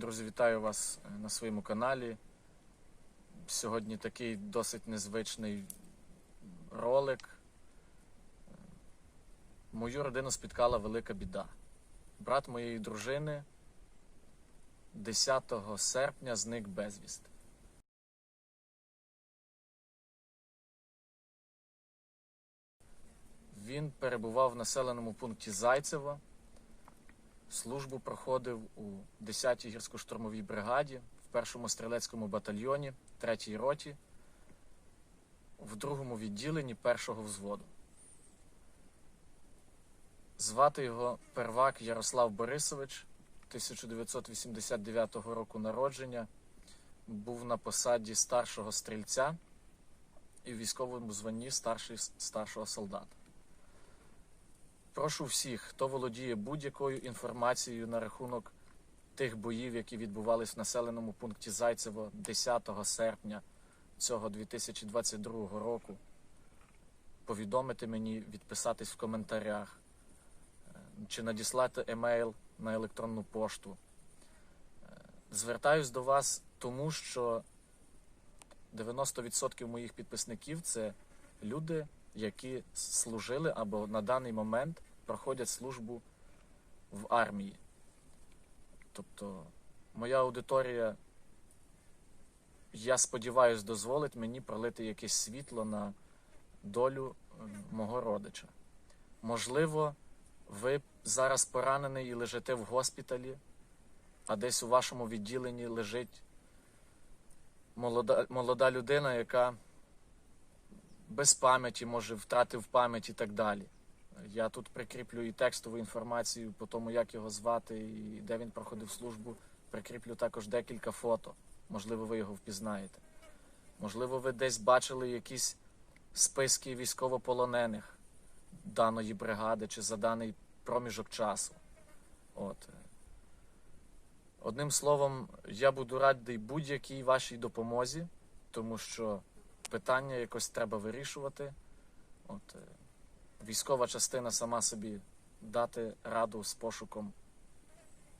Друзі, вітаю вас е, на своєму каналі. Сьогодні такий досить незвичний ролик. Е, Мою родину спіткала велика біда. Брат моєї дружини 10 серпня зник безвісти. Він перебував в населеному пункті Зайцево. Службу проходив у 10-й гірсько-штурмовій бригаді, в 1-му стрілецькому батальйоні, 3-й роті, в другому відділенні першого взводу. Звати його Первак Ярослав Борисович, 1989 року народження, був на посаді старшого стрільця і в військовому званні старший, старшого солдата. Прошу всіх, хто володіє будь-якою інформацією на рахунок тих боїв, які відбувались в населеному пункті Зайцево 10 серпня цього 2022 року, повідомити мені, відписатись в коментарях е, чи надіслати емейл на електронну пошту. Е, Звертаюсь до вас, тому що 90% моїх підписників це люди, які служили або на даний момент проходять службу в армії. Тобто, моя аудиторія, я сподіваюся, дозволить мені пролити якесь світло на долю е, мого родича. Можливо, ви зараз поранений і лежите в госпіталі, а десь у вашому відділенні лежить молода, молода людина, яка без пам'яті, може, втратив пам'ять і так далі. Я тут прикріплю і текстову інформацію по тому, як його звати і де він проходив службу. Прикріплю також декілька фото. Можливо, ви його впізнаєте. Можливо, ви десь бачили якісь списки військовополонених даної бригади чи за даний проміжок часу. От. Одним словом, я буду радий будь-якій вашій допомозі, тому що питання якось треба вирішувати. От, е, військова частина сама собі дати раду з пошуком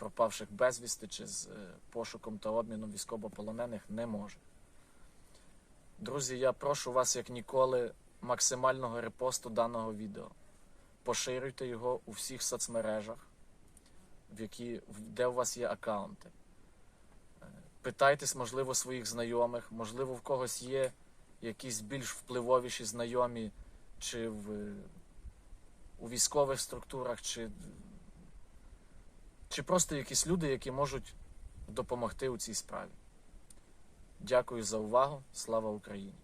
пропавших безвісти чи з е, пошуком та обміном військовополонених не може. Друзі, я прошу вас, як ніколи, максимального репосту даного відео. Поширюйте його у всіх соцмережах, в які, де у вас є аккаунти. Е, Питайтесь, можливо, своїх знайомих, можливо, в когось є якісь більш впливовіші знайомі, чи в, у військових структурах, чи, чи просто якісь люди, які можуть допомогти у цій справі. Дякую за увагу. Слава Україні!